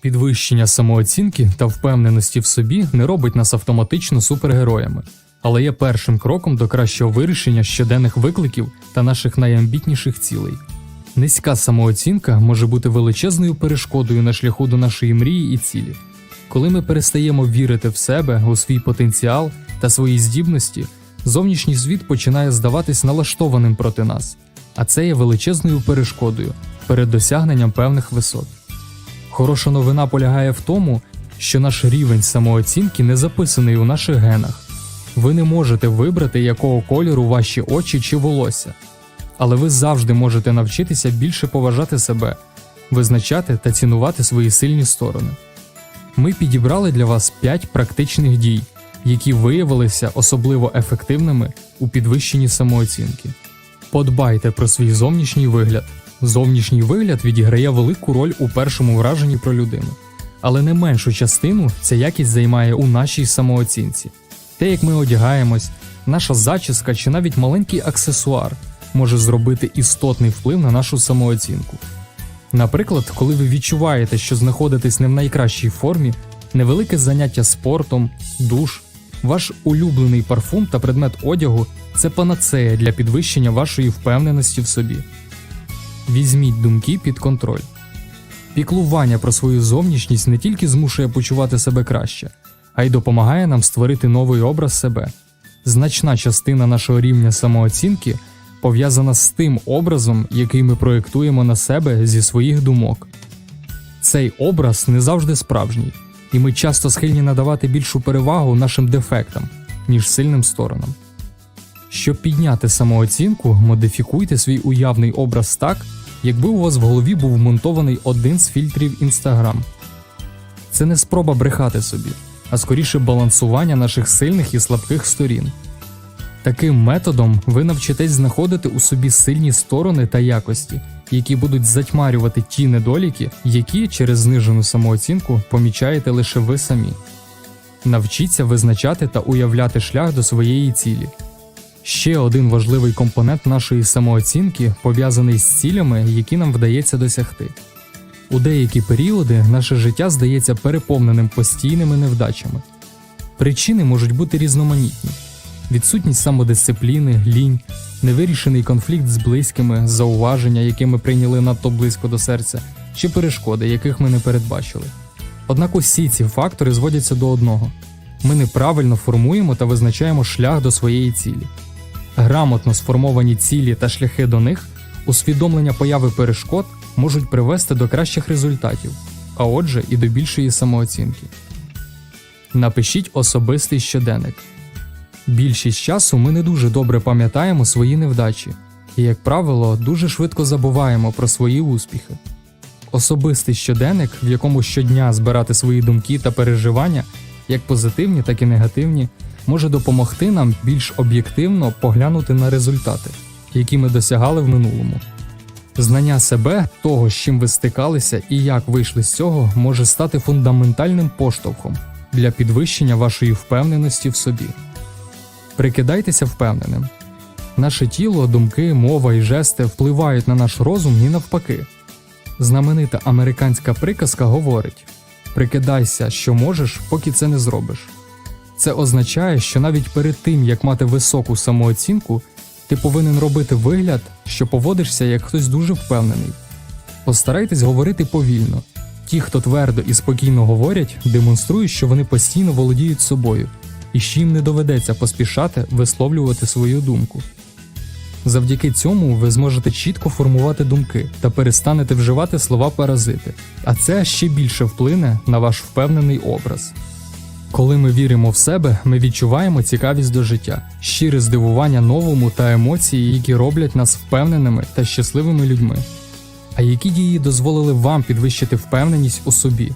Підвищення самооцінки та впевненості в собі не робить нас автоматично супергероями, але є першим кроком до кращого вирішення щоденних викликів та наших найамбітніших цілей. Низька самооцінка може бути величезною перешкодою на шляху до нашої мрії і цілі. Коли ми перестаємо вірити в себе, у свій потенціал та свої здібності, зовнішній світ починає здаватись налаштованим проти нас, а це є величезною перешкодою перед досягненням певних висот. Хороша новина полягає в тому, що наш рівень самооцінки не записаний у наших генах. Ви не можете вибрати, якого кольору ваші очі чи волосся, але ви завжди можете навчитися більше поважати себе, визначати та цінувати свої сильні сторони. Ми підібрали для вас 5 практичних дій, які виявилися особливо ефективними у підвищенні самооцінки. Подбайте про свій зовнішній вигляд. Зовнішній вигляд відіграє велику роль у першому враженні про людину, але не меншу частину ця якість займає у нашій самооцінці. Те, як ми одягаємось, наша зачіска чи навіть маленький аксесуар може зробити істотний вплив на нашу самооцінку. Наприклад, коли ви відчуваєте, що знаходитесь не в найкращій формі, невелике заняття спортом, душ, ваш улюблений парфум та предмет одягу це панацея для підвищення вашої впевненості в собі. Візьміть думки під контроль. Піклування про свою зовнішність не тільки змушує почувати себе краще, а й допомагає нам створити новий образ себе. Значна частина нашого рівня самооцінки пов'язана з тим образом, який ми проєктуємо на себе зі своїх думок. Цей образ не завжди справжній, і ми часто схильні надавати більшу перевагу нашим дефектам, ніж сильним сторонам. Щоб підняти самооцінку, модифікуйте свій уявний образ так, якби у вас в голові був вмонтований один з фільтрів Instagram. Це не спроба брехати собі, а скоріше балансування наших сильних і слабких сторін. Таким методом ви навчитесь знаходити у собі сильні сторони та якості, які будуть затьмарювати ті недоліки, які через знижену самооцінку помічаєте лише ви самі. Навчіться визначати та уявляти шлях до своєї цілі. Ще один важливий компонент нашої самооцінки пов'язаний з цілями, які нам вдається досягти. У деякі періоди наше життя здається переповненим постійними невдачами. Причини можуть бути різноманітні: відсутність самодисципліни, лінь, невирішений конфлікт з близькими, зауваження, які ми прийняли надто близько до серця, чи перешкоди, яких ми не передбачили. Однак усі ці фактори зводяться до одного: ми неправильно формуємо та визначаємо шлях до своєї цілі. Грамотно сформовані цілі та шляхи до них, усвідомлення появи перешкод можуть привести до кращих результатів, а отже, і до більшої самооцінки. Напишіть особистий щоденник. Більшість часу ми не дуже добре пам'ятаємо свої невдачі і, як правило, дуже швидко забуваємо про свої успіхи. Особистий щоденник, в якому щодня збирати свої думки та переживання, як позитивні, так і негативні, може допомогти нам більш об'єктивно поглянути на результати, які ми досягали в минулому. Знання себе, того, з чим ви стикалися і як вийшли з цього, може стати фундаментальним поштовхом для підвищення вашої впевненості в собі. Прикидайтеся впевненим. Наше тіло, думки, мова і жести впливають на наш розум і навпаки. Знаменита американська приказка говорить: прикидайся, що можеш, поки це не зробиш. Це означає, що навіть перед тим, як мати високу самооцінку, ти повинен робити вигляд, що поводишся як хтось дуже впевнений. Постарайтесь говорити повільно. Ті, хто твердо і спокійно говорять, демонструють, що вони постійно володіють собою, і що їм не доведеться поспішати висловлювати свою думку. Завдяки цьому ви зможете чітко формувати думки та перестанете вживати слова паразити, а це ще більше вплине на ваш впевнений образ. Коли ми віримо в себе, ми відчуваємо цікавість до життя, щире здивування новому та емоції, які роблять нас впевненими та щасливими людьми. А які дії дозволили вам підвищити впевненість у собі?